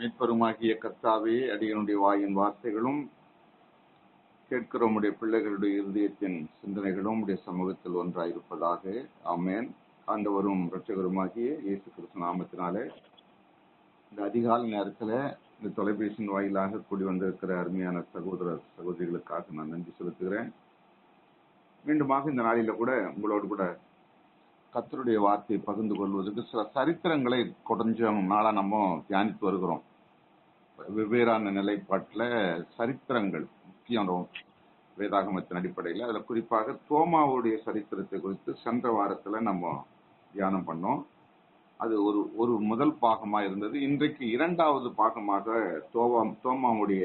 மீட்பருமாகிய கர்த்தாவே அடியனுடைய வாயின் வார்த்தைகளும் கேட்கிற உடைய பிள்ளைகளுடைய இருதயத்தின் சிந்தனைகளும் உடைய சமூகத்தில் ஒன்றாயிருப்பதாக. ஆமேன். ஆண்டவரும் இரட்சகருமாகிய இயேசு கிறிஸ்து நாமத்தினாலே இந்த அதிகாலை நேரத்தில் இந்த தொலைபேசியின் வாயிலாக கூடி வந்திருக்கிற அருமையான சகோதர சகோதரிகளுக்காக நான் நன்றி செலுத்துகிறேன். மீண்டுமாக இந்த நாளில கூட உங்களோடு கூட கத்தருடைய வார்த்தையை பகிர்ந்து கொள்வதற்கு சில சரித்திரங்களை கொஞ்சம் நாளாக நம்ம தியானித்து வருகிறோம். வெவ்வேறான நிலைப்பாட்டில் சரித்திரங்கள் முக்கியம் வேதாகமத்தின் அடிப்படையில். அதில் குறிப்பாக தோமாவுடைய சரித்திரத்தை குறித்து சென்ற வாரத்தில் நம்ம தியானம் பண்ணோம். அது ஒரு ஒரு முதல் பாகமாக இருந்தது. இன்றைக்கு இரண்டாவது பாகமாக தோவா தோமாவுடைய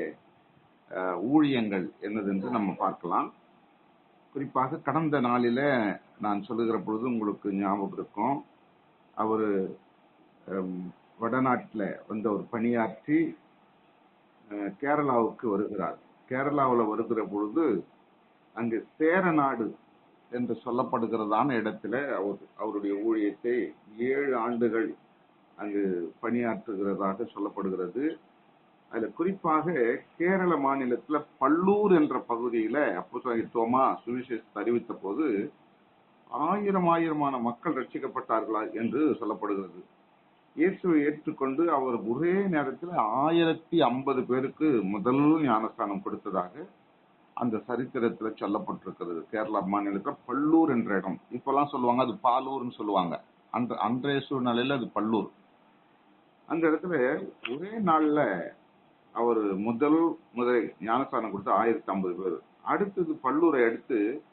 ஊழியங்கள் என்னதென்று நம்ம பார்க்கலாம். குறிப்பாக கடந்த நாளில் நான் சொல்லுகிற பொழுது உங்களுக்கு ஞாபகம் இருக்கும். அவர் வடநாட்டில் வந்து அவர் பணியாற்றி கேரளாவுக்கு வருகிறார். கேரளாவில் வருகிற பொழுது அங்கு சேரநாடு என்று சொல்லப்படுகிறதான இடத்துல அவர் அவருடைய ஊழியத்தை ஏழு ஆண்டுகள் அங்கு பணியாற்றுகிறதாக சொல்லப்படுகிறது. அதுல குறிப்பாக கேரள மாநிலத்துல பல்லூர் என்ற பகுதியில அப்போ தோமா சுவிசேஷத்தை அறிவித்த போது ஆயிரம் ஆயிரமான மக்கள் ரட்சிக்கப்பட்டார்களா என்று சொல்லப்படுகிறது. இயேசுவை ஏற்றுக்கொண்டு அவர் ஒரே நேரத்தில் ஆயிரத்தி ஐம்பது பேருக்கு முதல் ஞானஸ்தானம் கொடுத்ததாக அந்த சரித்திரத்துல சொல்லப்பட்டிருக்கிறது. கேரளா மாநிலத்தில் பல்லூர் என்ற இடம். இப்பெல்லாம் சொல்லுவாங்க அது பாலூர்னு சொல்லுவாங்க. அந்த அன்றைய சூழ்நிலையில அது பல்லூர். அந்த இடத்துல ஒரே நாள்ல அவர் முதல் முதல் ஞானஸ்தானம் கொடுத்து ஆயிரத்தி ஐம்பது பேர். அடுத்தது பல்லூரை அடுத்து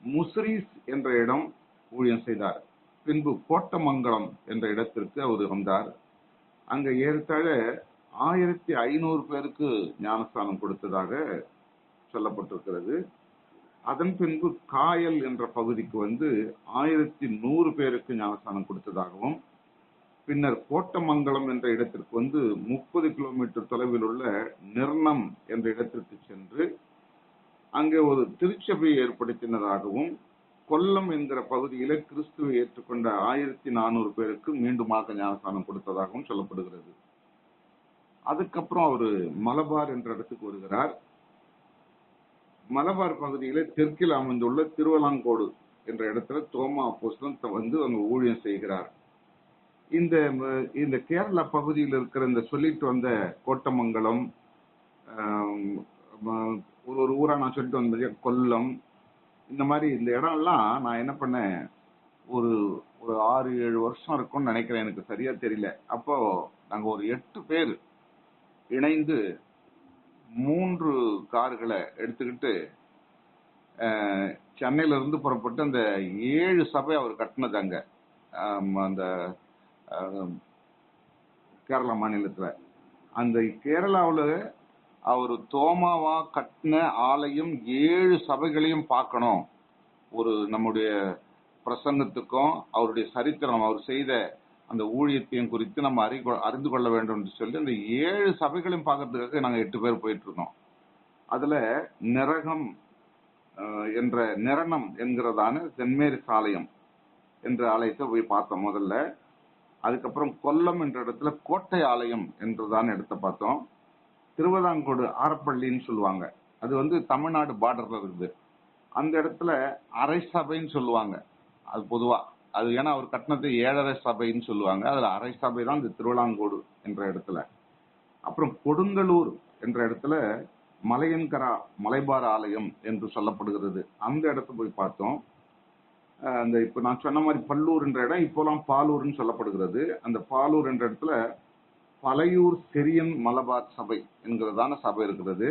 முஸ்ரீஸ் என்ற இடம் ஊழியம் செய்தார். பின்பு கோட்டமங்கலம் என்ற இடத்திற்கு அவர் வந்தார். அங்க ஏறத்தாழ ஆயிரத்தி ஐநூறு பேருக்கு ஞானஸ்தானம் கொடுத்ததாக சொல்லப்பட்டிருக்கிறது. அதன் பின்பு காயல் என்ற பகுதிக்கு வந்து ஆயிரத்தி நூறு பேருக்கு ஞானஸ்தானம் கொடுத்ததாகவும் பின்னர் கோட்டமங்கலம் என்ற இடத்திற்கு வந்து முப்பது கிலோமீட்டர் தொலைவில் உள்ள நிர்ணம் என்ற இடத்திற்கு சென்று அங்கே ஒரு திருச்சபையை ஏற்படுத்தினதாகவும் கொல்லம் என்கிற பகுதியில கிறிஸ்துவை ஏற்றுக்கொண்ட ஆயிரத்தி நானூறு பேருக்கு மீண்டுமாக ஞானஸ்தானம் கொடுத்ததாகவும் சொல்லப்படுகிறது. அதுக்கப்புறம் அவரு மலபார் என்ற இடத்துக்கு வருகிறார். மலபார் பகுதியில தெற்கில் அமைந்துள்ள திருவலாங்கோடு என்ற இடத்துல தோமா அப்போஸ்தலன் வந்து அங்க ஊழியம் செய்கிறார். இந்த இந்த கேரளா பகுதியில் இருக்கிற இந்த சொல்லிட்டு வந்த கோட்டமங்கலம் ஒரு ஒரு ஊரா நான் சொல்லிட்டு வந்த கொல்லம் இந்த மாதிரி இந்த இடம்லாம் நான் என்ன பண்ணேன்? ஒரு ஒரு ஆறு ஏழு வருஷம் இருக்கும்னு நினைக்கிறேன். எனக்கு சரியா தெரியல. அப்போ நாங்க ஒரு எட்டு பேர் இணைந்து மூன்று கார்களை எடுத்துக்கிட்டு சென்னையில இருந்து புறப்பட்டு அந்த ஏழு சபை அவர் கட்டினது அங்க. அந்த கேரளா மாநிலத்துல. அந்த கேரளாவில் அவர் தோமாவா கட்டின ஆலயம் ஏழு சபைகளையும் பார்க்கணும். ஒரு நம்முடைய பிரசங்கத்துக்கும் அவருடைய சரித்திரம் அவர் செய்த அந்த ஊழியத்தையும் குறித்து நம்ம அறி அறிந்து கொள்ள வேண்டும் என்று சொல்லி அந்த ஏழு சபைகளையும் பார்க்கறதுக்காக நாங்கள் எட்டு பேர் போயிட்டு இருந்தோம் அதுல நிரகம் என்ற நிரணம் என்கிறதான சென்மேரி சாலயம் என்ற ஆலயத்தை போய் பார்த்தோம் முதல்ல. அதுக்கப்புறம் கொல்லம் என்ற இடத்துல கோட்டை ஆலயம் என்றதான இடத்தை பார்த்தோம். திருவதாங்கோடு ஆரப்பள்ளின்னு சொல்லுவாங்க. அது வந்து தமிழ்நாடு பார்டர்ல இருக்குது. அந்த இடத்துல அரை சபைன்னு சொல்லுவாங்க. அது பொதுவா. அது ஏன்னா அவர் கட்டினது ஏழரை சபைன்னு சொல்லுவாங்க. அதுல அரை சபை தான் இந்த திருவிழாங்கோடு என்ற இடத்துல. அப்புறம் கொடுங்கலூர் என்ற இடத்துல மலையன்கரா மலைபார ஆலயம் என்று சொல்லப்படுகிறது. அந்த இடத்த போய் பார்த்தோம். அந்த இப்ப நான் சொன்ன மாதிரி பல்லூர் என்ற இடம் இப்போலாம் பாலூர்னு சொல்லப்படுகிறது. அந்த பாலூர் என்ற இடத்துல பழையூர் செரியன் மலபார் சபை என்கிறதான சபை இருக்கிறது.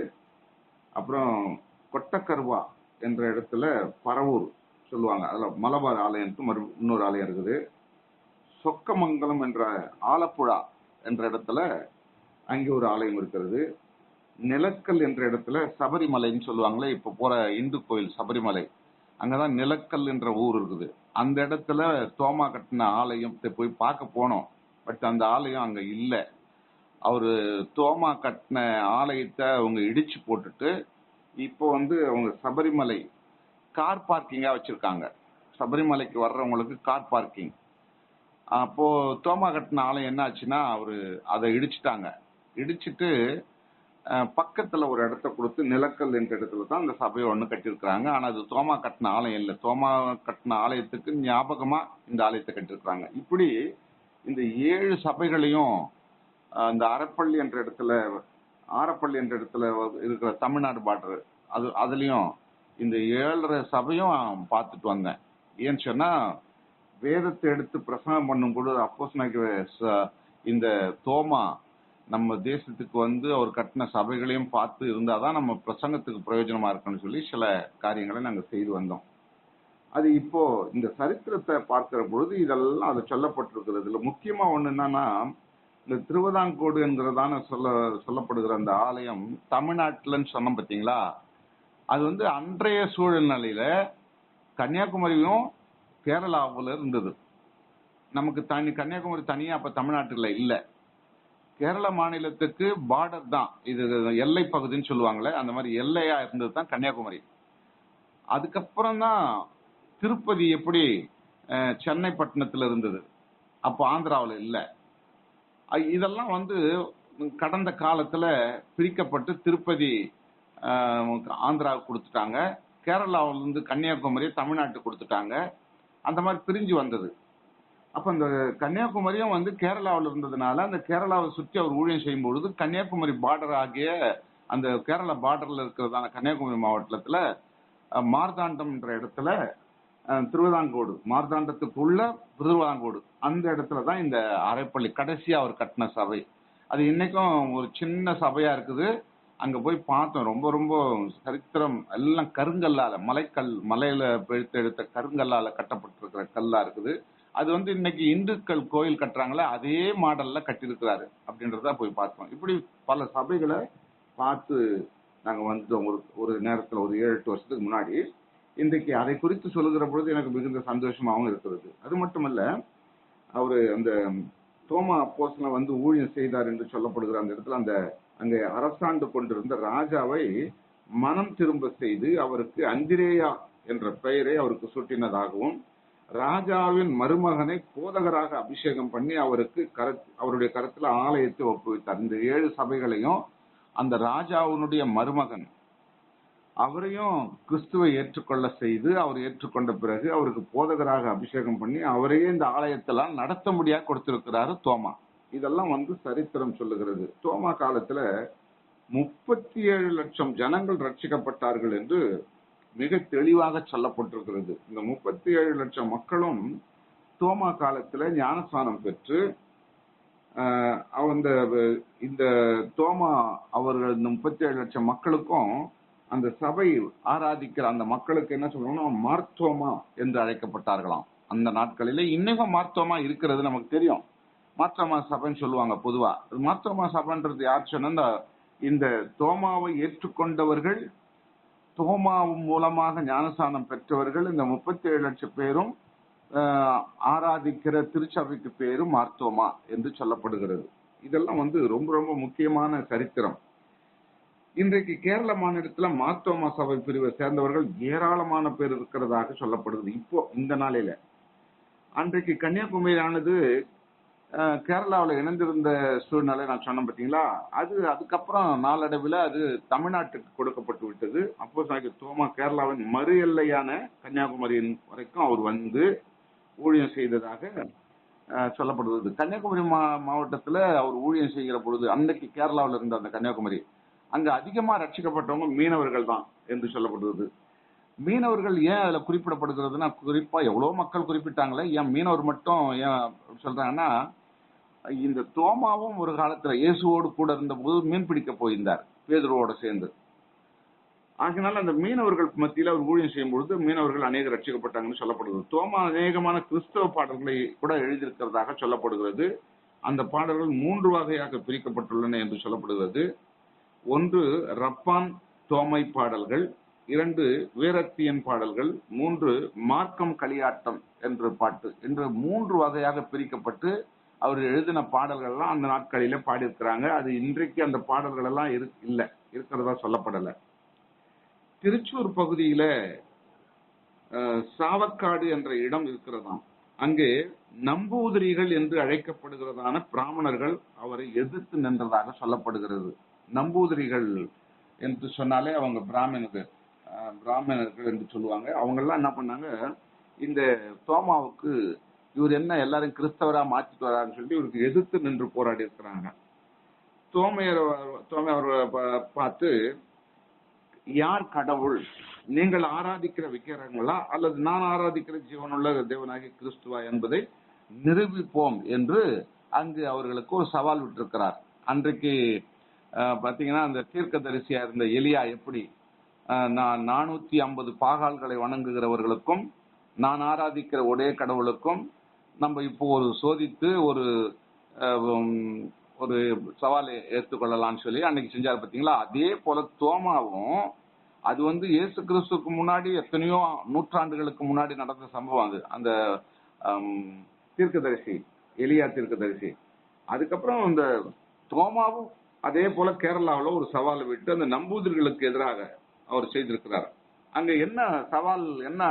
அப்புறம் கொட்டக்கருவா என்ற இடத்துல பரவூர் சொல்லுவாங்க. அதில் மலபார் ஆலயம் மறு இன்னொரு ஆலயம் இருக்குது. சொக்கமங்கலம் என்ற ஆலப்புழா என்ற இடத்துல அங்கே ஒரு ஆலயம் இருக்கிறது. நிலக்கல் என்ற இடத்துல சபரிமலைன்னு சொல்லுவாங்களே இப்போ போகிற இந்து கோயில் சபரிமலை. அங்கே தான் நிலக்கல் என்ற ஊர் இருக்குது. அந்த இடத்துல தோமா கட்டின ஆலயத்தை போய் பார்க்க போனோம். பட் அந்த ஆலயம் அங்கே இல்லை. அவர் தோமா கட்டின ஆலயத்தை அவங்க இடிச்சு போட்டுட்டு இப்போ வந்து அவங்க சபரிமலை கார் பார்க்கிங்காக வச்சுருக்காங்க. சபரிமலைக்கு வர்றவங்களுக்கு கார் பார்க்கிங் அப்போது தோமா கட்டின ஆலயம் என்ன ஆச்சுன்னா அதை இடிச்சிட்டாங்க. இடிச்சிட்டு பக்கத்தில் ஒரு இடத்த கொடுத்து நிலக்கல் என்ற இடத்துல தான் அந்த சபையை ஒன்று கட்டியிருக்கிறாங்க. ஆனால் அது தோமா கட்டின ஆலயம் இல்லை. தோமா கட்டின ஆலயத்துக்கு ஞாபகமாக இந்த ஆலயத்தை கட்டியிருக்கிறாங்க. இப்படி இந்த ஏழு சபைகளையும் இந்த அறப்பள்ளி என்ற இடத்துல ஆரப்பள்ளி என்ற இடத்துல இருக்கிற தமிழ்நாடு பார்டர் அது அதுலேயும் இந்த ஏழரை சபையும் பார்த்துட்டு வந்தேன். ஏன்னு சொன்னா வேதத்தை எடுத்து பிரசங்கம் பண்ணும்போது அப்போஸ் அப்போஸ் இந்த தோமா நம்ம தேசத்துக்கு வந்து அவர் கட்டின சபைகளையும் பார்த்து இருந்தால் தான் நம்ம பிரசங்கத்துக்கு பிரயோஜனமா இருக்குன்னு சொல்லி சில காரியங்களை நாங்கள் செய்து வந்தோம். அது இப்போ இந்த சரித்திரத்தை பார்க்கிற பொழுது இதெல்லாம் அது சொல்லப்பட்டிருக்கிறது. இதுல முக்கியமாக ஒன்று என்னன்னா இந்த திருவிதாங்கோடு என்கிறதான சொல்ல சொல்லப்படுகிற அந்த ஆலயம் தமிழ்நாட்டுலன்னு சொன்னோம் பார்த்தீங்களா அது வந்து அன்றைய சூழ்நிலையில கன்னியாகுமரியும் கேரளாவில் இருந்தது. நமக்கு தனி கன்னியாகுமரி தனியாக அப்போ தமிழ்நாட்டில் இல்லை. கேரள மாநிலத்துக்கு பார்டர் தான். இது எல்லை பகுதின்னு சொல்லுவாங்களே அந்த மாதிரி எல்லையா இருந்தது தான் கன்னியாகுமரி. அதுக்கப்புறம் தான் திருப்பதி எப்படி சென்னை பட்டணத்தில் இருந்தது. அப்போ ஆந்திராவில் இல்லை. இதெல்லாம் வந்து கடந்த காலத்துல பிரிக்கப்பட்டு திருப்பதி ஆந்திராவுக்கு கொடுத்துட்டாங்க. கேரளாவிலேருந்து கன்னியாகுமரி தமிழ்நாட்டுக்கு கொடுத்துட்டாங்க. அந்த மாதிரி பிரிஞ்சு வந்தது. அப்ப இந்த கன்னியாகுமரியும் வந்து கேரளாவில் இருந்ததுனால அந்த கேரளாவை சுற்றி அவர் ஊழியம் செய்யும் பொழுது கன்னியாகுமரி பார்டர் ஆகிய அந்த கேரளா பார்டர்ல இருக்கிறதான கன்னியாகுமரி மாவட்டத்துல மார்தாண்டம்ன்ற இடத்துல திருவிதாங்கோடு மார்த்தாண்டத்துக்குள்ள திருவிதாங்கோடு. அந்த இடத்துல தான் இந்த அரைப்பள்ளி கடைசியா அவர் கட்டின சபை. அது இன்னைக்கும் ஒரு சின்ன சபையா இருக்குது. அங்க போய் பார்த்தோம். ரொம்ப ரொம்ப சரித்திரம். எல்லாம் கருங்கல்லால மலைக்கல் மலையில பிடித்து எடுத்த கருங்கல்லால கட்டப்பட்டிருக்கிற கல்லா இருக்குது. அது வந்து இன்னைக்கு இந்துக்கள் கோயில் கட்டுறாங்களே அதே மாடல்ல கட்டியிருக்கிறாரு அப்படின்றத போய் பார்த்தோம். இப்படி பல சபைகளை பார்த்து நாங்க வந்தோம். ஒரு ஒரு நேரத்துல ஒரு ஏழு எட்டு வருஷத்துக்கு முன்னாடி இன்றைக்கு அதை குறித்து சொல்லுகிற பொழுது எனக்கு மிகுந்த சந்தோஷமாகவும் இருக்கிறது. அது மட்டுமல்ல அவர் அந்த தோமா அப்போஸ்ல வந்து ஊழியம் செய்தார் என்று சொல்லப்படுகிற அந்த இடத்துல அந்த அங்கே அரசாண்டு கொண்டிருந்த ராஜாவை மனம் திரும்ப செய்து அவருக்கு அந்திரேயா என்ற பெயரை அவருக்கு சூட்டினதாகவும் ராஜாவின் மருமகனை போதகராக அபிஷேகம் பண்ணி அவருக்கு கரத் அவருடைய கருத்துல ஆலயத்தை ஒப்புவித்தார். இந்த ஏழு சபைகளையும் அந்த ராஜாவினுடைய மருமகன் அவரையும் கிறிஸ்துவை ஏற்றுக்கொள்ள செய்து அவர் ஏற்றுக்கொண்ட பிறகு அவருக்கு போதகராக அபிஷேகம் பண்ணி அவரையே இந்த ஆலயத்தெல்லாம் நடத்த முடியா கொடுத்திருக்கிறாரு தோமா. இதெல்லாம் வந்து சரித்திரம் சொல்லுகிறது. தோமா காலத்துல முப்பத்தி ஏழு லட்சம் ஜனங்கள் ரட்சிக்கப்பட்டார்கள் என்று மிக தெளிவாக சொல்லப்பட்டிருக்கிறது. இந்த முப்பத்தி ஏழு லட்சம் மக்களும் தோமா காலத்துல ஞானஸ்தானம் பெற்று அந்த இந்த தோமா அவர்கள் இந்த முப்பத்தி ஏழு லட்சம் மக்களுக்கும் அந்த சபை ஆராதிக்கிற அந்த மக்களுக்கு என்ன சொல்லணும்னா மார்த்தோமா என்று அழைக்கப்பட்டார்களாம். அந்த நாட்களிலே இன்னைக்கும் மார்த்தோமா இருக்கிறது நமக்கு தெரியும். மார்த்தோமா சபைன்னு சொல்லுவாங்க பொதுவா. மார்த்தோமா சபைன்றது யார் சொன்னா இந்த- தோமாவை ஏற்றுக்கொண்டவர்கள் தோமாவும் மூலமாக ஞானசானம் பெற்றவர்கள் இந்த முப்பத்தி ஏழு லட்சம் பேரும் ஆஹ், ஆராதிக்கிற திருச்சபைக்கு பேரும் மார்த்தோமா என்று சொல்லப்படுகிறது. இதெல்லாம் வந்து ரொம்ப ரொம்ப முக்கியமான சரித்திரம். இன்றைக்கு கேரள மாநிலத்துல மார்த்தோமா சபை பிரிவை சேர்ந்தவர்கள் ஏராளமான பேர் இருக்கிறதாக சொல்லப்படுது இப்போ இந்த நாளில. அன்றைக்கு கன்னியாகுமரியானது கேரளாவில் இணைந்திருந்த சூழ்நிலை நான் சொன்னேன் பார்த்தீங்களா அது அதுக்கப்புறம் நாளடைவில் அது தமிழ்நாட்டுக்கு கொடுக்கப்பட்டு விட்டது. அப்போ தோமா கேரளாவின் மறு எல்லையான கன்னியாகுமரியின் வரைக்கும் அவர் வந்து ஊழியம் செய்ததாக சொல்லப்படுவது கன்னியாகுமரி மா மாவட்டத்தில் அவர் ஊழியம் செய்கிற பொழுது அன்னைக்கு கேரளாவில் இருந்த அந்த கன்னியாகுமரி அங்க அதிகமா ரட்சிக்கப்பட்டவங்க மீனவர்கள் தான் என்று சொல்லப்படுவது மீனவர்கள் ஏன் அதுல குறிப்பிடப்படுகிறதுனா குறிப்பா எவ்வளவு மக்கள் குறிப்பிட்டாங்களே ஏன் மீனவர் மட்டும் ஏன் சொல்றாங்கன்னா இந்த தோமாவும் ஒரு காலத்துல இயேசுவோடு கூட இருந்தபோது மீன் பிடிக்க போயிருந்தார் பேதுருவோட சேர்ந்து. ஆகினால அந்த மீனவர்கள் மத்தியில அவர் ஊழியம் செய்யும் பொழுது மீனவர்கள் அநேக ரட்சிக்கப்பட்டாங்கன்னு சொல்லப்படுகிறது. தோமா அநேகமான கிறிஸ்தவ பாடல்களை கூட எழுதியிருக்கிறதாக சொல்லப்படுகிறது. அந்த பாடல்கள் மூன்று வகையாக பிரிக்கப்பட்டுள்ளன என்று சொல்லப்படுகிறது. ஒன்று ரப்பான் தோமை பாடல்கள் இரண்டு வீரத்தியன் பாடல்கள் மூன்று மார்க்கம் களியாட்டம் என்ற பாட்டு. என்று மூன்று வகையாக பிரிக்கப்பட்டு அவர் எழுதின பாடல்கள்லாம் அந்த நாட்களில பாடியிருக்கிறாங்க. அது இன்றைக்கு அந்த பாடல்கள் எல்லாம் இரு- இருக்கிறதா சொல்லப்படலை. திருச்சூர் பகுதியில சாவக்காடு என்ற இடம் இருக்கிறதாம். அங்கே நம்பூதிரிகள் என்று அழைக்கப்படுகிறதான பிராமணர்கள் அவரை எதிர்த்து நின்றதாக சொல்லப்படுகிறது. நம்பூதிரிகள் என்று சொன்னாலே அவங்க பிராமணர்கள் பிராமணர்கள் என்று சொல்லுவாங்க. அவங்கெல்லாம் என்ன பண்ணாங்க இந்த தோமாவுக்கு இவர் என்ன எல்லாரும் கிறிஸ்தவரா மாற்றிட்டு வரான்னு சொல்லி இவருக்கு எதிர்த்து நின்று போராடி இருக்கிறாங்க. தோமையர் தோமையவர்களை பார்த்து யார் கடவுள்? நீங்கள் ஆராதிக்கிற விக்கிரங்களா அல்லது நான் ஆராதிக்கிற ஜீவனுள்ள தேவனாகி கிறிஸ்துவா என்பதை நிரூபிப்போம் என்று அங்கு அவர்களுக்கு ஒரு சவால் விட்டிருக்கிறார். அன்றைக்கு பார்த்தீங்கன்னா அந்த தீர்க்கதரிசியா இருந்த எலியா எப்படி? நான் நானூத்தி ஐம்பது பாகால்களை வணங்குகிறவர்களுக்கும் நான் ஆராதிக்கிற ஒரே கடவுளுக்கும் நம்ம இப்போ ஒரு சோதித்து ஒரு ஒரு சவாலை ஏற்றுக்கொள்ளலாம்னு சொல்லி அன்னைக்கு செஞ்சார் பார்த்தீங்களா அதே போல தோமாவும் அது வந்து இயேசு கிறிஸ்துக்கு முன்னாடி எத்தனையோ நூற்றாண்டுகளுக்கு முன்னாடி நடந்த சம்பவம் அது. அந்த தீர்க்கதரிசி எலியா தீர்க்கதரிசி. அதுக்கப்புறம் இந்த தோமாவும் அதே போல கேரளாவில் ஒரு சவால் விட்டு அந்த நம்பூதிரிகளுக்கு எதிராக அவர் செய்திருக்கிறார். அங்க என்ன சவால் என்ன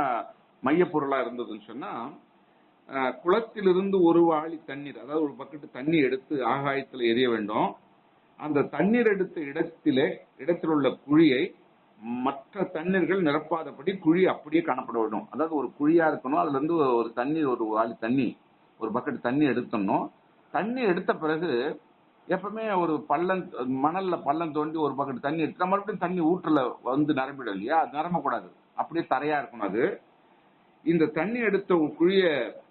மையப்பொருளா இருந்ததுன்னு சொன்னா குளத்திலிருந்து ஒரு வாளி தண்ணீர் அதாவது ஒரு பக்கெட்டு தண்ணி எடுத்து ஆகாயத்தில் எரிய வேண்டும். அந்த தண்ணீர் எடுத்த இடத்திலே இடத்தில் உள்ள குழியை மற்ற தண்ணீர்கள் நிரப்பாதபடி குழி அப்படியே காணப்பட வேண்டும். அதாவது ஒரு குழியா இருக்கணும் அதுல இருந்து ஒரு தண்ணீர் ஒரு வாளி தண்ணி ஒரு பக்கெட் தண்ணி எடுத்தணும். தண்ணி எடுத்த பிறகு எப்பவுமே ஒரு பள்ளம் மணல்ல பள்ளம் தோண்டி ஒரு பக்கெட் தண்ணி எடுத்தா மறுபடியும் தண்ணி ஊற்றுல வந்து நிரம்பிடும் இல்லையா? அது நிரம்பக்கூடாது. அப்படியே தரையா இருக்கணும் அது. இந்த தண்ணி எடுத்த குழிய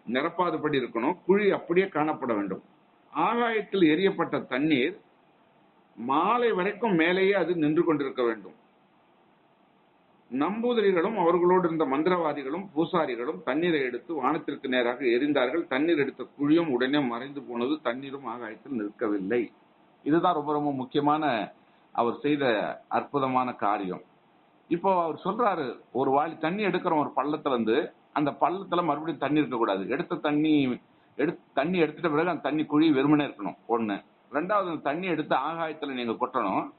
நிரப்பாதபடி இருக்கணும். குழி அப்படியே காணப்பட வேண்டும். ஆகாயத்தில் எரியப்பட்ட தண்ணீர் மாலை வரைக்கும் மேலேயே அது நின்று கொண்டிருக்க வேண்டும். நம்பூதிரிகளும் அவர்களோடு இருந்த மந்திரவாதிகளும் பூசாரிகளும் தண்ணீரை எடுத்து வானத்திற்கு நேராக எரிந்தார்கள். தண்ணீர் எடுத்த குழியும் உடனே மறைந்து போனது. தண்ணீரும் ஆகாயத்தில் நிற்கவில்லை. இதுதான் ரொம்ப ரொம்ப முக்கியமான அவர் செய்த அற்புதமான காரியம். இப்போ அவர் சொல்றாரு ஒரு வாளி தண்ணி எடுக்கிறோம் ஒரு பள்ளத்துல இருந்து அந்த பள்ளத்துல மறுபடியும் தண்ணி இருக்கக்கூடாது எடுத்த தண்ணி எடுத்து தண்ணி எடுத்துட்ட பிறகு அந்த தண்ணி குழி வெறுமனே இருக்கணும். ஒண்ணு. ரெண்டாவது தண்ணி எடுத்து ஆகாயத்துல நீங்க கொட்டணும்.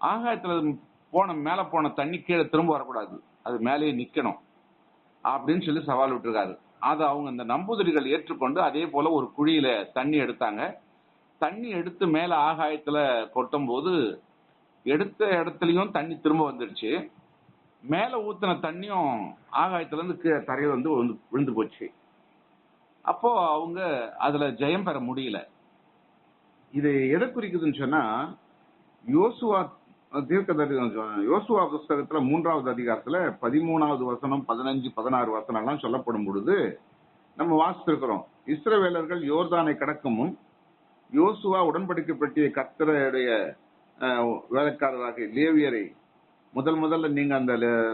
ஆகாயத்துல போன மேல போன தண்ணி கீழே திரும்ப வரக்கூடாது. அது மேலேயே நிக்கணும். அப்படின்னு சொல்லி சவால் விட்டுருக்காரு. அதை அவங்க இந்த நம்பூதிரிகள் ஏற்றுக்கொண்டு அதே போல ஒரு குழியில தண்ணி எடுத்தாங்க. தண்ணி எடுத்து மேல ஆகாயத்துல கொட்டும் போது எடுத்த இடத்துலயும் தண்ணி திரும்ப வந்துடுச்சு. மேல ஊத்தின தண்ணியும் ஆகாயத்துல இருந்து கீழே தரையில வந்து விழுந்து- விழுந்து போச்சு. அப்போ அவங்க அதுல ஜெயம் பெற முடியல. இது எதை குறிக்குதுன்னு சொன்னா யோசுவா தீர்க்கதரி யோசுவா புஸ்தகத்துல மூன்றாவது அதிகாரத்துல பதிமூணாவது வசனம் பதினஞ்சு பதினாறு வசனம் எல்லாம் சொல்லப்படும் பொழுது நம்ம வாசித்திருக்கிறோம் இஸ்ரவேலர்கள் யோர்தானை கடக்கும் யோசுவா உடன்படிக்கை பற்றிய கர்த்தருடைய வேலைக்காரராக லேவியரை முதல் முதல்ல நீங்க அந்த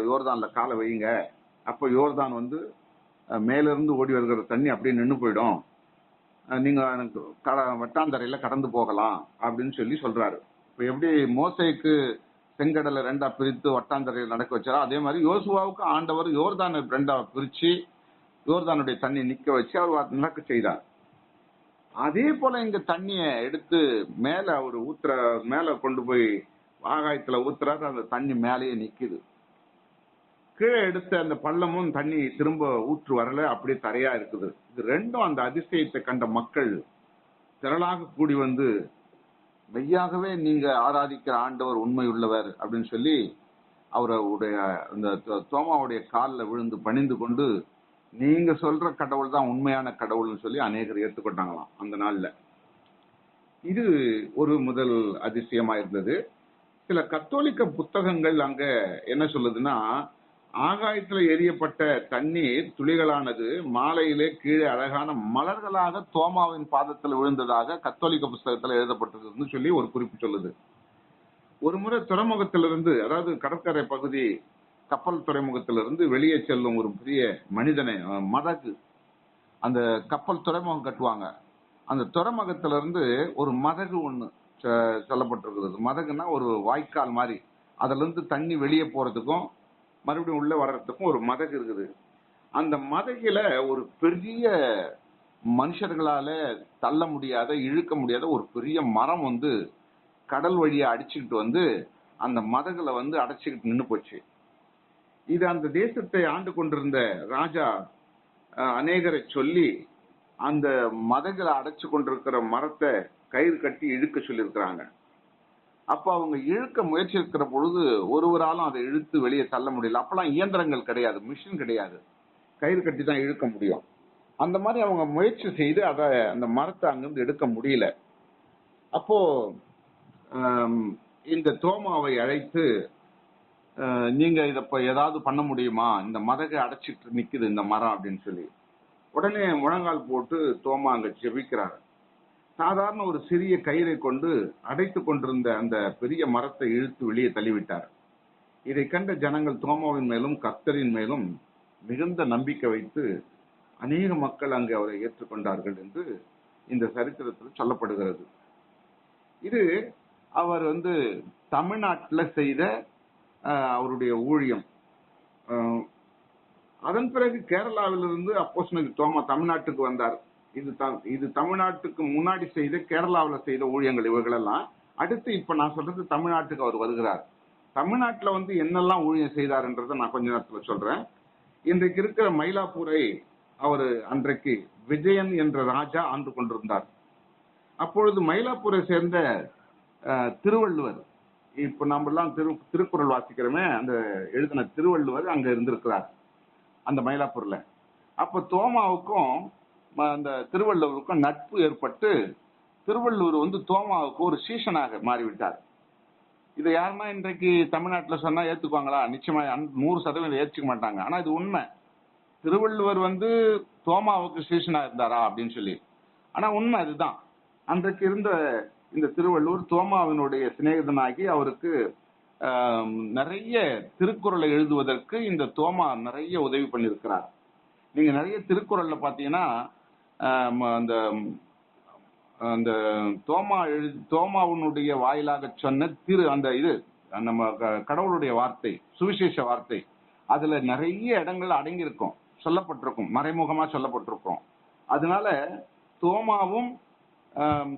யோர்தான்ல காலை வையுங்க. அப்ப யோர்தான் வந்து மேலிருந்து ஓடி வருகிற தண்ணி அப்படியே நின்று போயிடும். நீங்க எனக்கு வட்டாந்தரையில கடந்து போகலாம் அப்படின்னு சொல்லி சொல்றாரு. இப்போ எப்படி மோசைக்கு செங்கடலை ரெண்டா பிரித்து வட்டாந்தரையில் நடக்க வச்சாரோ அதே மாதிரி யோசுவாவுக்கு ஆண்டவர் யோர்தானை ரெண்டா பிரிச்சு யோர்தானுடைய தண்ணி நிக்க வச்சு அவர் நடக்க செய்தார். அதே போல இங்க தண்ணிய எடுத்து மேல அவர் ஊத்துற மேல கொண்டு போய் ஆகாயத்துல ஊத்துறாரு அந்த தண்ணி மேலேயே நிக்குது. கீழே எடுத்த அந்த பள்ளமும் தண்ணி திரும்ப ஊற்று வரல அப்படியே தரையா இருக்குது. இது ரெண்டும் அந்த அதிசயத்தை கண்ட மக்கள் திரளாக கூடி வந்து மெய்யாகவே நீங்க ஆராதிக்கிற ஆண்டவர் உண்மை உள்ளவர் அப்படின்னு சொல்லி அவருடைய அந்த தோமாவுடைய காலில் விழுந்து பணிந்து கொண்டு நீங்க சொல்ற கடவுள் தான் உண்மையான கடவுள்னு சொல்லி அநேகர் ஏற்றுக்கொண்டாங்களாம் அந்த நாள்ல. இது ஒரு முதல் அதிசயமா இருந்தது சில கத்தோலிக்க புத்தகங்கள் அங்க என்ன சொல்லுதுன்னா ஆகாயத்துல எரியப்பட்ட தண்ணீர் துளிகளானது மாலையிலே கீழே அழகான மலர்களாக தோமாவின் பாதத்தில் விழுந்ததாக கத்தோலிக்க புஸ்தகத்துல எழுதப்பட்டிருக்குன்னு சொல்லி ஒரு குறிப்பு சொல்லுது. ஒரு முறை துறைமுகத்திலிருந்து அதாவது கடற்கரை பகுதி கப்பல் துறைமுகத்திலிருந்து வெளியே செல்லும் ஒரு பெரிய மனிதனை மதகு அந்த கப்பல் துறைமுகம் கட்டுவாங்க. அந்த துறைமுகத்திலிருந்து ஒரு மதகு ஒன்று சொல்லப்பட்டிருக்கிறது மதகுன்னா ஒரு வாய்க்கால் மாதிரி. அதுல இருந்து தண்ணி வெளியே போறதுக்கும் மறுபடியும் உள்ள வர்றதுக்கும் ஒரு மதகு இருக்குது. அந்த மதகில ஒரு பெரிய மனுஷர்களால தள்ள முடியாத இழுக்க முடியாத ஒரு பெரிய மரம் வந்து கடல் வழியா அடிச்சுக்கிட்டு வந்து அந்த மதகுல வந்து அடைச்சிக்கிட்டு நின்று போச்சு. இது அந்த தேசத்தை ஆண்டு கொண்டிருந்த ராஜா அநேகரை சொல்லி அந்த மதங்களை அடைச்சு கொண்டிருக்கிற மரத்தை கயிறு கட்டி இழுக்க சொல்லியிருக்கிறாங்க. அப்ப அவங்க இழுக்க முயற்சி இருக்கிற பொழுது ஒருவராலும் அதை இழுத்து வெளியே தள்ள முடியல. அப்பெல்லாம் இயந்திரங்கள் கிடையாது மிஷின் கிடையாது. கயிறு கட்டி தான் இழுக்க முடியும். அந்த மாதிரி அவங்க முயற்சி செய்து அதை அந்த மரத்தை அங்கிருந்து எடுக்க முடியல. அப்போ இந்த தோமாவை அழைத்து நீங்க இத இப்ப ஏதாவது பண்ண முடியுமா? இந்த மதகை அடைச்சிட்டு நிக்குது இந்த மரம் அப்படின்னு சொல்லி. உடனே முழங்கால் போட்டு தோமா அங்க ஜெபிக்கிறார். சாதாரண ஒரு சிறிய கயிறை கொண்டு அடைத்து கொண்டிருந்த அந்த பெரிய மரத்தை இழுத்து வெளியே தள்ளிவிட்டார். இதை கண்ட ஜனங்கள் தோமாவின் மேலும் கர்த்தரின் மேலும் மிகுந்த நம்பிக்கை வைத்து அநேக மக்கள் அங்கு அவரை ஏற்றுக்கொண்டார்கள் என்று இந்த சரித்திரத்தில் சொல்லப்படுகிறது. இது அவர் வந்து தமிழ்நாட்டில் செய்த அவருடைய ஊழியம். அதன் பிறகு கேரளாவிலிருந்து அப்போஸ் தோமா தமிழ்நாட்டுக்கு வந்தார். இது த- இது தமிழ்நாட்டுக்கு முன்னாடி செய்த கேரளாவில் செய்த ஊழியங்கள் இவர்களெல்லாம். அடுத்து இப்ப நான் சொல்றது தமிழ்நாட்டுக்கு அவர் வருகிறார். தமிழ்நாட்டுல வந்து என்னெல்லாம் ஊழியம் செய்தார்ன்றதை நான் கொஞ்ச நேரத்துல சொல்றேன். இன்றைக்கு இருக்கிற மயிலாப்பூரை அவர் அன்றைக்கு விஜயன் என்ற ராஜா ஆண்டு கொண்டிருந்தார். அப்பொழுது மயிலாப்பூரை சேர்ந்த அஹ், திருவள்ளுவர் இப்ப நம்ம எல்லாம் திரு திருக்குறள் வாசிக்கிறோமே அந்த எழுதின திருவள்ளுவர் அங்க இருந்திருக்கிறார் அந்த மயிலாப்பூர்ல. அப்ப தோமாவுக்கும் அந்த திருவள்ளுவருக்கும் நட்பு ஏற்பட்டு திருவள்ளுவர் வந்து தோமாவுக்கு ஒரு சீசனாக மாறிவிட்டார். இதை யாருன்னா இன்றைக்கு தமிழ்நாட்டுல சொன்னா ஏத்துக்குவாங்களா? நிச்சயமா நூறு சதவீதம் ஏற்றுக்க மாட்டாங்க. ஆனா இது உண்மை. திருவள்ளுவர் வந்து தோமாவுக்கு சீசனா இருந்தாரா? அப்படின்னு சொல்லி. ஆனா உண்மை அதுதான். அன்றைக்கு இருந்த இந்த திருவள்ளுவர் தோமாவினுடைய சிநேகிதனாகி அவருக்கு நிறைய திருக்குறளை எழுதுவதற்கு இந்த தோமா நிறைய உதவி பண்ணியிருக்கிறார். நீங்க நிறைய திருக்குறள்ல பாத்தீங்கன்னா அந்த அந்த தோமா எழு தோமாவுனுடைய வாயிலாக சொன்ன திரு அந்த இது நம்ம க- கடவுளுடைய வார்த்தை சுவிசேஷ வார்த்தை அதுல நிறைய இடங்கள் அடங்கியிருக்கும் சொல்லப்பட்டிருக்கும் மறைமுகமா சொல்லப்பட்டிருக்கும். அதனால தோமாவும்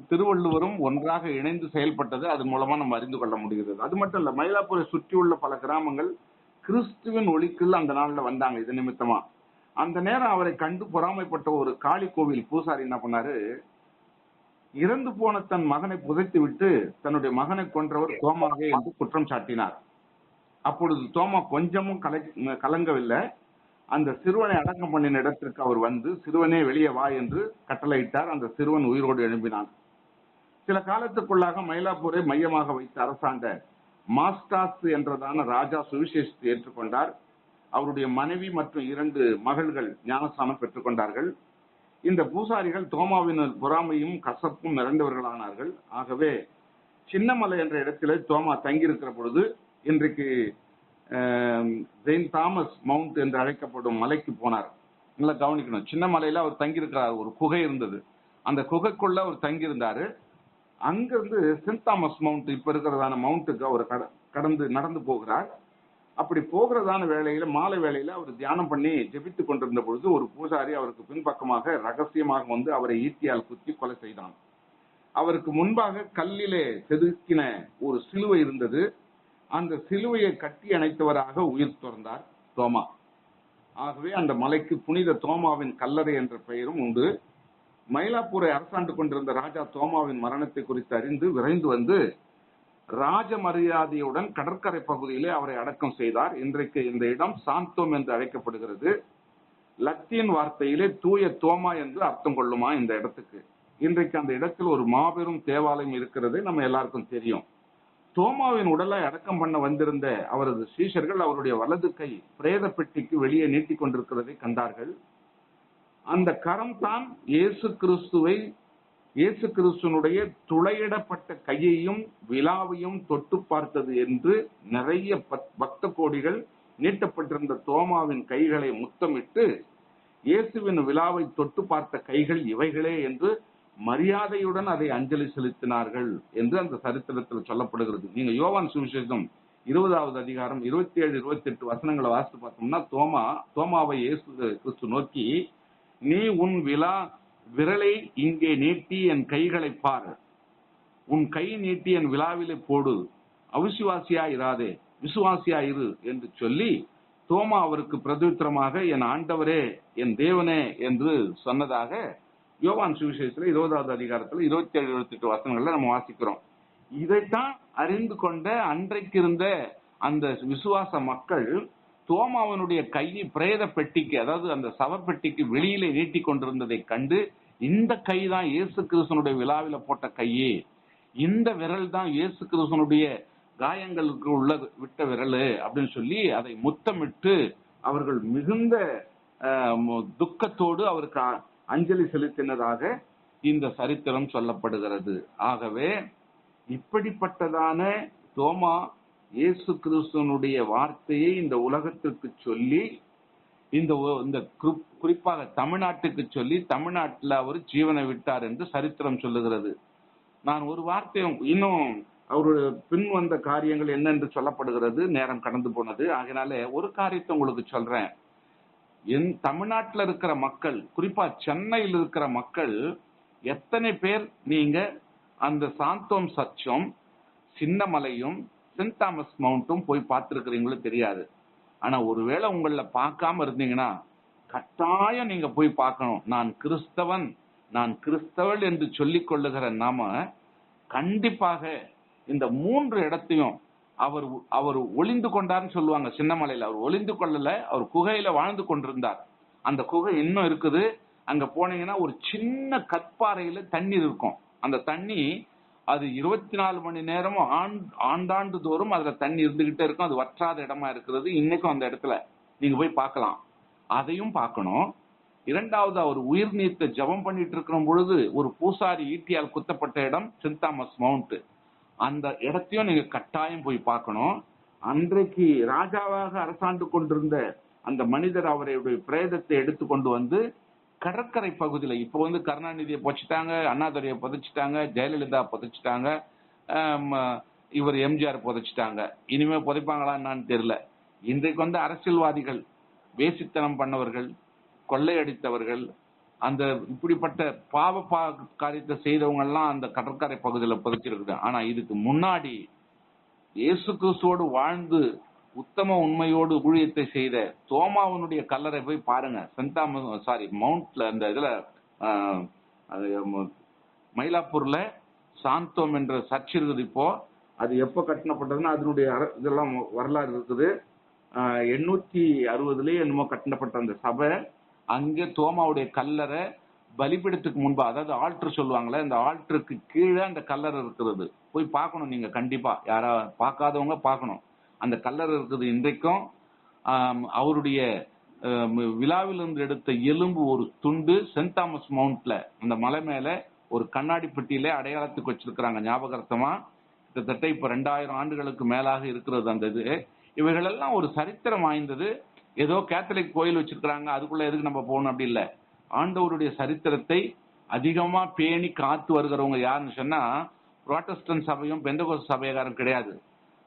திருவள்ளுவரும் ஒன்றாக இணைந்து செயல்பட்டது அது மூலமா நம்ம அறிந்து கொள்ள முடிகிறது. அது மட்டும் இல்ல மயிலாப்பூரை சுற்றியுள்ள பல கிராமங்கள் கிறிஸ்துவின் ஒளிக்குள் அந்த நாள்ல வந்தாங்க இது நிமித்தமா. அந்த நேரம் அவரை கண்டு பொறாமைப்பட்ட ஒரு காளி கோவில் பூசாரி என்ன பண்ணாரு? இறந்து போன தன் மகனை புதைத்து விட்டு தன்னுடைய மகனை கொன்றவர் தோமாவே என்று குற்றம் சாட்டினார். அப்பொழுது தோமா கொஞ்சமும் கலை கலங்கவில்லை. அந்த சிறுவனை அடக்கம் பண்ணின இடத்திற்கு அவர் வந்து சிறுவனே வெளியே வா என்று கட்டளையிட்டார். அந்த சிறுவன் உயிரோடு எழும்பினான். சில காலத்துக்குள்ளாக மயிலாப்பூரை மையமாக வைத்து அரசாண்ட மாஸ்டாஸ் என்றதான ராஜா சுவிசேஷத்தை ஏற்றுக்கொண்டார். அவருடைய மனைவி மற்றும் இரண்டு மகள்கள் ஞானஸ்தானம் பெற்றுக்கொண்டார்கள். இந்த பூசாரிகள் தோமாவின் பொறாமையும் கசப்பும் நிறைந்தவர்களானார்கள். ஆகவே சின்னமலை என்ற இடத்திலே தோமா தங்கியிருக்கிற பொழுது இன்றைக்கு செயின்ட் தாமஸ் மவுண்ட் என்று அழைக்கப்படும் மலைக்கு போனார். நல்லா கவனிக்கணும். சின்ன மலையில அவர் தங்கியிருக்கிறார். ஒரு குகை இருந்தது. அந்த குகைக்குள்ள அவர் தங்கியிருந்தாரு. அங்கிருந்து சென்ட் தாமஸ் மவுண்ட் இப்ப இருக்கிறதான மவுண்ட்டுக்கு அவர் கட- கடந்து நடந்து போகிறார். அப்படி போகிறதான வேளையில மாலை வேளையில அவர் தியானம் பண்ணி ஜெபித்து கொண்டிருந்த பொழுது ஒரு பூசாரி அவருக்கு பின்பக்கமாக ரகசியமாக வந்து அவரை ஈட்டியால் குத்தி கொலை செய்தான். அவருக்கு முன்பாக கல்லிலே செதுக்கின ஒரு சிலுவை இருந்தது. அந்த சிலுவையை கட்டி அணைத்தவராக உயிர் துறந்தார் தோமா. ஆகவே அந்த மலைக்கு புனித தோமாவின் கல்லறை என்ற பெயரும் உண்டு. மயிலாப்பூரை அரசாண்டு கொண்டிருந்த ராஜா தோமாவின் மரணத்தை குறித்து அறிந்து விரைந்து வந்து ராஜ மரியாதையுடன் கடற்கரை பகுதியிலே அவரை அடக்கம் செய்தார். இன்றைக்கு இந்த இடம் சாந்தோம் என்று அழைக்கப்படுகிறது. லத்தீன் வார்த்தையிலே தூய தோமா என்று அர்த்தம் கொள்ளுமா இந்த இடத்துக்கு? இன்றைக்கு அந்த இடத்தில் ஒரு மாபெரும் தேவாலயம் இருக்கிறது நம்ம எல்லாருக்கும் தெரியும். தோமாவின் உடலை அடக்கம் பண்ண வந்திருந்த அவரது சீஷர்கள் அவருடைய வலது கை பிரேத பெட்டிக்கு வெளியே நீட்டிக் கொண்டிருக்கிறதை கண்டார்கள். அந்த கரம் தான் இயேசு கிறிஸ்துவை இயேசு கிறிஸ்துனுடைய துளையிடப்பட்ட கையையும் விழாவையும் தொட்டு பார்த்தது என்று நிறைய பக்த கோடிகள் நீட்டப்பட்டிருந்த தோமாவின் கைகளை முத்தமிட்டு இயேசுவின் விழாவை தொட்டு பார்த்த கைகள் இவைகளே என்று மரியாதையுடன் அதை அஞ்சலி செலுத்தினார்கள் என்று அந்த சரித்திரத்தில் சொல்லப்படுகிறது. நீங்க யோவான் சுவிசேஷம் இருபதாவது அதிகாரம் இருபத்தி ஏழு இருபத்தி எட்டு வசனங்களை வாசித்து பார்த்தோம்னா தோமா தோமாவை இயேசு கிறிஸ்து நோக்கி நீ உன் விழா விரலை இங்கே நீட்டி என் கைகளை பார். உன் கை நீட்டி என் விழாவிலே போடு. அவிசுவாசியா இராதே விசுவாசியா இரு என்று சொல்லி தோமா அவருக்கு பிரதித்திரமாக என் ஆண்டவரே என் தேவனே என்று சொன்னதாக யோவான் சுவிசேஷத்துல இருபதாவது அதிகாரத்துல இருபத்தி ஏழு இருபத்தி எட்டு வசனங்கள்ல நம்ம வாசிக்கிறோம். இதைத்தான் அறிந்து கொண்ட அன்றைக்கு இருந்த அந்த விசுவாச மக்கள் தோமாவனுடைய கையை பிரேத பெட்டிக்கு அதாவது அந்த சவப்பெட்டிக்கு வெளியிலே நீட்டி கொண்டிருந்ததை கண்டு இந்த கை தான் இயேசு கிருஷ்ணனுடைய விழாவில போட்ட கையே. இந்த விரல் தான் இயேசு கிருஷ்ணனுடைய காயங்களுக்கு உள்ள விட்ட விரல் அப்படின்னு சொல்லி அதை முத்தமிட்டு அவர்கள் மிகுந்த துக்கத்தோடு அவருக்கு அ- அஞ்சலி செலுத்தினதாக இந்த சரித்திரம் சொல்லப்படுகிறது. ஆகவே இப்படிப்பட்டதான தோமா இயேசு கிறிஸ்துவனுடைய வார்த்தையை இந்த உலகத்திற்கு சொல்லி இந்த இந்த குறிப்பாக தமிழ்நாட்டுக்கு சொல்லி தமிழ்நாட்டில் அவர் ஜீவனை விட்டார் என்று சரித்திரம் சொல்லுகிறது. நான் ஒரு வார்த்தையும் இன்னும் அவருடைய பின் வந்த காரியங்கள் என்னென்று சொல்லப்படுகிறது நேரம் கடந்து போனது. ஆகையினால ஒரு காரியத்தை உங்களுக்கு சொல்றேன். என் தமிழ்நாட்டில் இருக்கிற மக்கள் குறிப்பா சென்னையில் இருக்கிற மக்கள் எத்தனை பேர் நீங்க அந்த சாந்தோம் சர்ச்சும் சின்னமலையும் சென்ட் தாமஸ் மவுண்ட்டும் போய் பார்த்துருக்கிறீங்களோ தெரியாது. ஆனா ஒருவேளை உங்கள பார்க்காம இருந்தீங்கன்னா கட்டாயம் நீங்க போய் பார்க்கணும். நான் கிறிஸ்தவன் நான் கிறிஸ்தவள் என்று சொல்லிக் கொள்ளுகிற நாம கண்டிப்பாக இந்த மூன்று இடத்தையும் அவர் அவர் ஒளிந்து கொண்டார்னு சொல்லுவாங்க சின்னமலையில அவர் ஒளிந்து கொள்ளல அவர் குகையில வாழ்ந்து கொண்டிருந்தார். அந்த குகை இன்னும் இருக்குது. அங்க போனீங்கன்னா ஒரு சின்ன கற்பாறையில தண்ணீர் இருக்கும். அந்த தண்ணி அது இருபத்தி நாலு மணி நேரமும் ஆண்- ஆண்டாண்டு தோறும் அதுல தண்ணி இருந்துகிட்டே இருக்கும். அது வற்றாத இடமா இருக்கிறது. இன்னைக்கும் அந்த இடத்துல நீங்க போய் பார்க்கலாம். அதையும் பார்க்கணும். இரண்டாவது அவர் உயிர் நீத்த ஜெபம் பண்ணிட்டு இருக்கிற பொழுது ஒரு பூசாரி ஈட்டியால் குத்தப்பட்ட இடம் சென்ட் தாமஸ் மவுண்ட். அந்த இடத்தையும் நீங்க கட்டாயம் போய் பார்க்கணும். அன்றைக்கு ராஜாவாக அரசாண்டு கொண்டிருந்த அந்த மனிதர் அவருடைய பிரேதத்தை எடுத்து கொண்டு வந்து கடற்கரை பகுதியில் இப்போ வந்து கருணாநிதியை புதைச்சிட்டாங்க அண்ணாதுரையை புதைச்சிட்டாங்க ஜெயலலிதா புதைச்சிட்டாங்க இவர் எம்ஜிஆர் புதைச்சிட்டாங்க. இனிமே புதைப்பாங்களா என்னன்னு தெரியல. இன்றைக்கு வந்து அரசியல்வாதிகள் வேசித்தனம் பண்ணவர்கள் கொள்ளையடித்தவர்கள் அந்த இப்படிப்பட்ட பாவ பா காரியத்தை செய்தவங்கெல்லாம் அந்த கடற்கரை பகுதியில புதைச்சிருக்குது. ஆனால் இதுக்கு முன்னாடி இயேசு கிறிஸ்துவோடு வாழ்ந்து உத்தம உண்மையோடு ஊழியத்தை செய்த தோமாவனுடைய கல்லறை போய் பாருங்க. சென்டாம சாரி மவுண்ட்ல அந்த இதுல மயிலாப்பூர்ல சாந்தோம் என்ற சர்ச் இருக்குது இப்போ. அது எப்போ கட்டணப்பட்டதுன்னா அதனுடைய இதெல்லாம் வரலாறு இருக்குது. எண்ணூத்தி அறுபதுலேயே என்னமோ கட்டணப்பட்ட அந்த சபை. அங்கே தோமாவுடைய கல்லறை பலிபீடத்துக்கு முன்பாக அதாவது ஆல்ட்ரு சொல்லுவாங்களே அந்த ஆல்ட்ருக்கு கீழே அந்த கல்லறை இருக்கிறது. போய் பார்க்கணும் நீங்க கண்டிப்பா. யாரா பார்க்காதவங்க பார்க்கணும். அந்த கல்லறை இருக்குது இன்றைக்கும். அவருடைய விழாவிலிருந்து எடுத்த எலும்பு ஒரு துண்டு சென்ட் தாமஸ் மவுண்ட்ல அந்த மலை மேல ஒரு கண்ணாடி பெட்டியில அடையாளத்துக்கு வச்சிருக்கிறாங்க ஞாபகார்த்தமா? கிட்டத்தட்ட இப்ப ரெண்டாயிரம் ஆண்டுகளுக்கு மேலாக இருக்கிறது அந்த இது. இவைகளெல்லாம் ஒரு சரித்திரம் வாய்ந்தது. ஏதோ கேத்தலிக் கோயில் வச்சிருக்கிறாங்க அதுக்குள்ள எதுக்கு நம்ம போகணும் அப்படி இல்லை. ஆண்டவருடைய சரித்திரத்தை அதிகமா பேணி காத்து வருகிறவங்க யாருன்னு சொன்னா புராட்டஸ்டன் சபையும் பெந்தகோஸ் சபையகாரம் கிடையாது.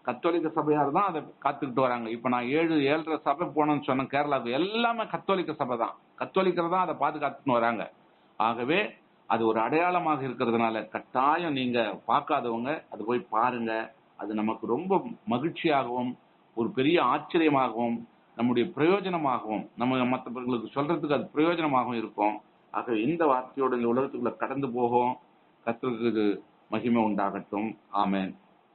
கத்தோலிக்க சபையார் தான் அதை காத்துக்கிட்டு வராங்க. இப்ப நான் ஏழு ஏழரை சபை போனேன்னு சொன்னேன். கேரளாவுக்கு எல்லாமே கத்தோலிக்க சபை தான். கத்தோலிக்கர் தான் அதை பாதுகாத்துன்னு வராங்க. ஆகவே அது ஒரு அடையாளமாக இருக்கிறதுனால கட்டாயம் நீங்க பார்க்காதவங்க அது போய் பாருங்க. அது நமக்கு ரொம்ப மகிழ்ச்சியாகவும் ஒரு பெரிய ஆச்சரியமாகவும் நம்முடைய பிரயோஜனமாகவும் நம்ம மற்றவர்களுக்கு சொல்றதுக்கு அது பிரயோஜனமாகவும் இருக்கும். ஆக இந்த வார்த்தையோட இந்த உலகத்துக்குள்ள கடந்து போகும். கத்திற்கு மகிமை உண்டாகட்டும். ஆமேன்.